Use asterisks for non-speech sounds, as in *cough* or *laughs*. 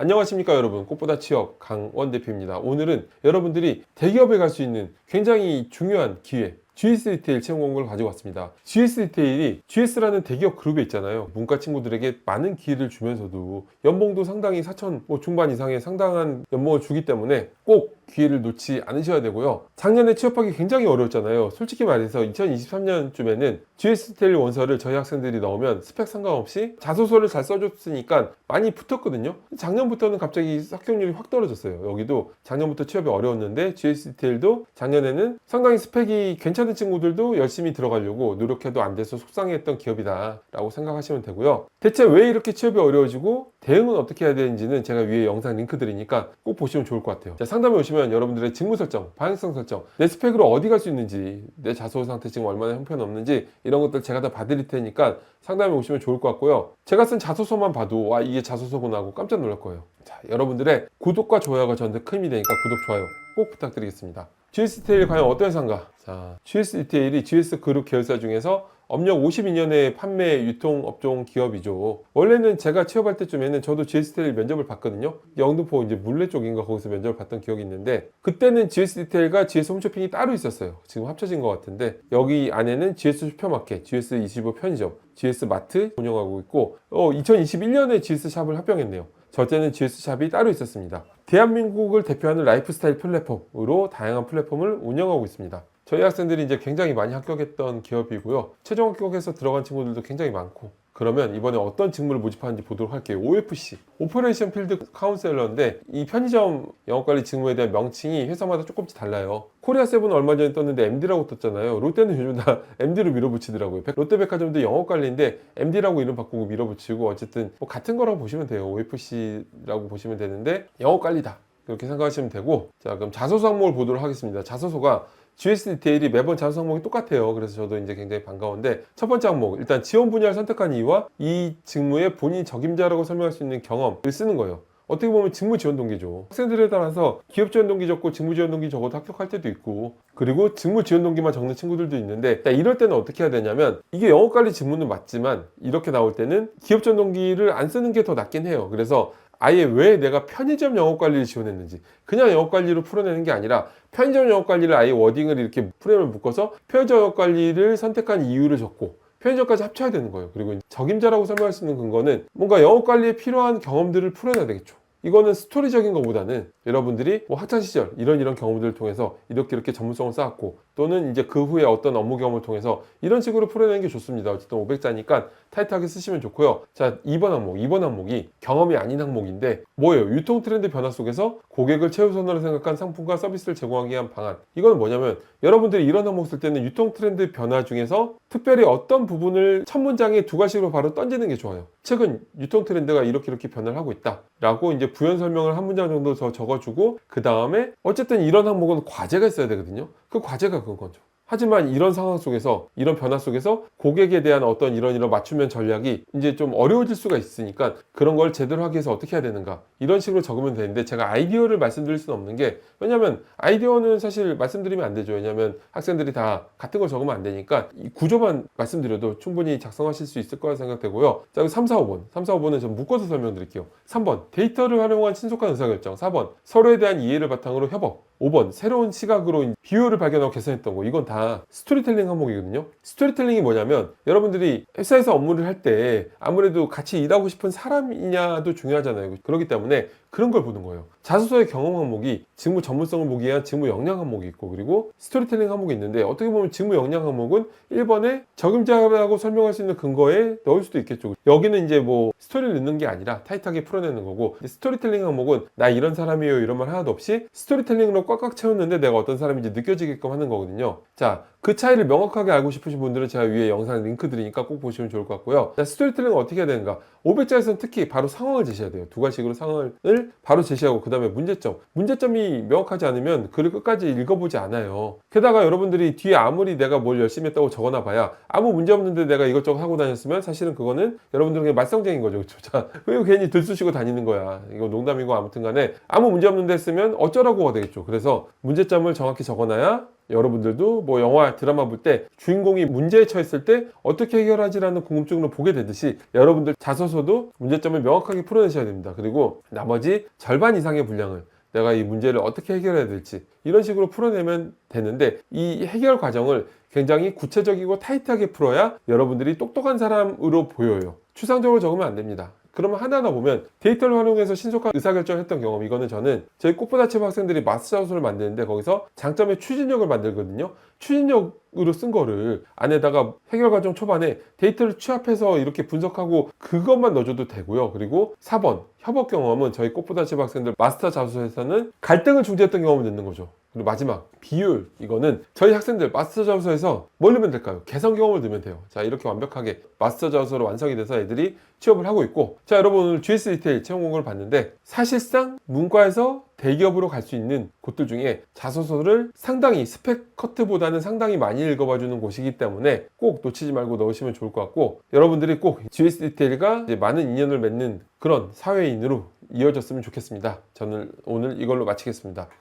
안녕하십니까 여러분 꽃보다 취업 강원 대표입니다 오늘은 여러분들이 대기업에 갈 수 있는 굉장히 중요한 기회 GS 리테일 채용 공고를 가지고 왔습니다. GS 리테일이 GS라는 대기업 그룹에 있잖아요. 문과 친구들에게 많은 기회를 주면서도 연봉도 상당히 4천 뭐 중반 이상의 상당한 연봉을 주기 때문에 꼭 기회를 놓지 않으셔야 되고요. 작년에 취업하기 굉장히 어려웠잖아요. 솔직히 말해서 2023년쯤에는 GS 리테일 원서를 저희 학생들이 넣으면 스펙 상관없이 자소서를 잘 써줬으니까 많이 붙었거든요. 작년부터는 갑자기 합격률이 확 떨어졌어요. 여기도 작년부터 취업이 어려웠는데 GS 리테일도 작년에는 상당히 스펙이 괜찮은 친구들도 열심히 들어가려고 노력해도 안 돼서 속상해했던 기업이다 라고 생각하시면 되고요. 대체 왜 이렇게 취업이 어려워지고 대응은 어떻게 해야 되는지는 제가 위에 영상 링크 드리니까 꼭 보시면 좋을 것 같아요. 자, 상담에 오시면 여러분들의 직무 설정, 방향성 설정, 내 스펙으로 어디 갈 수 있는지, 내 자소 상태 지금 얼마나 형편없는지 이런 것들 제가 다 봐드릴 테니까 상담에 오시면 좋을 것 같고요. 제가 쓴 자소서만 봐도 와 이게 자소서구나 하고 깜짝 놀랄 거예요. 자, 여러분들의 구독과 좋아요가 저한테 큰 힘이 되니까 구독, 좋아요 꼭 부탁드리겠습니다. GS 리테일이 과연 어떤 회사인가? 자, GS 리테일이 GS 그룹 계열사 중에서 업력 52년의 판매 유통 업종 기업이죠. 원래는 제가 취업할 때쯤에는 저도 GS 리테일 면접을 봤거든요. 영등포 이제 물레 쪽인가 거기서 면접을 봤던 기억이 있는데 그때는 GS 리테일과 GS 홈쇼핑이 따로 있었어요. 지금 합쳐진 것 같은데 여기 안에는 GS 슈퍼마켓, GS 25 편의점, GS 마트 운영하고 있고 어, 2021년에 GS 샵을 합병했네요. 저 때는 GS 샵이 따로 있었습니다. 대한민국을 대표하는 라이프스타일 플랫폼으로 다양한 플랫폼을 운영하고 있습니다. 저희 학생들이 이제 굉장히 많이 합격했던 기업이고요. 최종 합격해서 들어간 친구들도 굉장히 많고. 그러면 이번에 어떤 직무를 모집하는지 보도록 할게요. OFC, 오퍼레이션 필드 카운셀러인데 이 편의점 영업관리 직무에 대한 명칭이 회사마다 조금씩 달라요. 코리아 세븐은 얼마 전에 떴는데 MD라고 떴잖아요. 롯데는 요즘 다 *laughs* MD로 밀어붙이더라고요. 백- 롯데백화점도 영업관리인데 MD라고 이름 바꾸고 밀어붙이고 어쨌든 뭐 같은 거라고 보시면 돼요. OFC라고 보시면 되는데 영업관리다. 그렇게 생각하시면 되고 자 그럼 자소서 항목을 보도록 하겠습니다. 자소서가 GS 디테일이 매번 자소서 항목이 똑같아요. 그래서 저도 이제 굉장히 반가운데 첫 번째 항목 일단 지원 분야를 선택한 이유와 이 직무의 본인 적임자라고 설명할 수 있는 경험을 쓰는 거예요. 어떻게 보면 직무 지원 동기죠. 학생들에 따라서 기업 지원 동기 적고 직무 지원 동기 적어도 합격할 때도 있고 그리고 직무 지원 동기만 적는 친구들도 있는데 자, 이럴 때는 어떻게 해야 되냐면 이게 영업 관리 직무는 맞지만 이렇게 나올 때는 기업 지원 동기를 안 쓰는 게 더 낫긴 해요. 그래서 아예 왜 내가 편의점 영업 관리를 지원했는지 그냥 영업 관리로 풀어내는 게 아니라 편의점 영업 관리를 아예 워딩을 이렇게 프레임을 묶어서 편의점 영업 관리를 선택한 이유를 적고 편의점까지 합쳐야 되는 거예요. 그리고 적임자라고 설명할 수 있는 근거는 뭔가 영업 관리에 필요한 경험들을 풀어내야 되겠죠. 이거는 스토리적인 것보다는 여러분들이 뭐 학창 시절 이런 이런 경험들을 통해서 이렇게 이렇게 전문성을 쌓았고 또는 이제 그 후에 어떤 업무 경험을 통해서 이런 식으로 풀어내는 게 좋습니다. 어쨌든 500자니까 타이트하게 쓰시면 좋고요. 자, 2번 항목. 2번 항목이 경험이 아닌 항목인데 뭐예요? 유통 트렌드 변화 속에서 고객을 최우선으로 생각한 상품과 서비스를 제공하기 위한 방안. 이거는 뭐냐면 여러분들이 이런 항목 쓸 때는 유통 트렌드 변화 중에서 특별히 어떤 부분을 첫 문장에 두 가지로 바로 던지는 게 좋아요. 최근 유통 트렌드가 이렇게 이렇게 변화를 하고 있다. 라고 이제 부연 설명을 한 문장 정도 더 적어주고 그 다음에 어쨌든 이런 항목은 과제가 있어야 되거든요. 그 과제가 그거죠. 하지만 이런 상황 속에서 이런 변화 속에서 고객에 대한 어떤 이런 이런 맞춤형 전략이 이제 좀 어려워질 수가 있으니까 그런 걸 제대로 하기 위해서 어떻게 해야 되는가? 이런 식으로 적으면 되는데 제가 아이디어를 말씀드릴 수는 없는 게 왜냐면 아이디어는 사실 말씀드리면 안 되죠. 왜냐면 학생들이 다 같은 걸 적으면 안 되니까 이 구조만 말씀드려도 충분히 작성하실 수 있을 거라 생각되고요. 자 3, 4, 5번. 3, 4, 5번은 좀 묶어서 설명드릴게요. 3번. 데이터를 활용한 신속한 의사결정. 4번. 서로에 대한 이해를 바탕으로 협업 5번 새로운 시각으로 비율을 발견하고 개선했던 거. 이건 다 스토리텔링 항목이거든요. 스토리텔링이 뭐냐면 여러분들이 회사에서 업무를 할 때 아무래도 같이 일하고 싶은 사람이냐도 중요하잖아요. 그렇기 때문에 그런 걸 보는 거예요. 자소서의 경험 항목이 직무 전문성을 보기 위한 직무 역량 항목이 있고 그리고 스토리텔링 항목이 있는데 어떻게 보면 직무 역량 항목은 1번에 적임자라고 설명할 수 있는 근거에 넣을 수도 있겠죠. 여기는 이제 뭐 스토리를 넣는 게 아니라 타이트하게 풀어내는 거고 스토리텔링 항목은 나 이런 사람이에요 이런 말 하나도 없이 스토리텔링으로 꽉꽉 채웠는데 내가 어떤 사람인지 느껴지게끔 하는 거거든요. 자그 차이를 명확하게 알고 싶으신 분들은 제가 위에 영상 링크 드리니까 꼭 보시면 좋을 것 같고요. 자 스토리텔링은 어떻게 해야 되는가? 500자에서는 특히 바로 상황을 제시해야 돼요. 두 가지식으로 상황을 바로 제시하고 그 다음에 문제점. 문제점이 명확하지 않으면 글을 끝까지 읽어보지 않아요. 게다가 여러분들이 뒤에 아무리 내가 뭘 열심히 했다고 적어놔 봐야 아무 문제 없는데 내가 이것저것 하고 다녔으면 사실은 그거는 여러분들은 그냥 말썽쟁인 거죠. 그쵸? 자, *laughs* 왜 괜히 들쑤시고 다니는 거야. 이거 농담이고 아무튼 간에 아무 문제 없는데 했으면 어쩌라고가 되겠죠. 그래서 문제점을 정확히 적어놔야 여러분들도 뭐 영화 드라마 볼 때 주인공이 문제에 처했을 때 어떻게 해결하지라는 궁금증으로 보게 되듯이 여러분들 자소서도 문제점을 명확하게 풀어내셔야 됩니다. 그리고 나머지 절반 이상의 분량을 내가 이 문제를 어떻게 해결해야 될지 이런 식으로 풀어내면 되는데 이 해결 과정을 굉장히 구체적이고 타이트하게 풀어야 여러분들이 똑똑한 사람으로 보여요. 추상적으로 적으면 안 됩니다. 그러면 하나하나 보면 데이터를 활용해서 신속한 의사결정을 했던 경험 이거는 저는 저희 꽃보다치부 학생들이 마스터 자소를 만드는데 거기서 장점의 추진력을 만들거든요. 추진력으로 쓴 거를 안에다가 해결 과정 초반에 데이터를 취합해서 이렇게 분석하고 그것만 넣어줘도 되고요. 그리고 4번 협업 경험은 저희 꽃보다치부 학생들 마스터 자소에서는 갈등을 중재했던 경험을 넣는 거죠. 그리고 마지막 비율 이거는 저희 학생들 마스터 자소에서 뭘 넣으면 될까요? 개성 경험을 넣으면 돼요. 자 이렇게 완벽하게 마스터 자소로 완성이 돼서 애들이 취업을 하고 있고 자 여러분 오늘 GS 디테일 채용 공고를 봤는데 사실상 문과에서 대기업으로 갈 수 있는 곳들 중에 자소서를 상당히 스펙 커트보다는 상당히 많이 읽어봐 주는 곳이기 때문에 꼭 놓치지 말고 넣으시면 좋을 것 같고 여러분들이 꼭 GS 디테일과 많은 인연을 맺는 그런 사회인으로 이어졌으면 좋겠습니다. 저는 오늘 이걸로 마치겠습니다.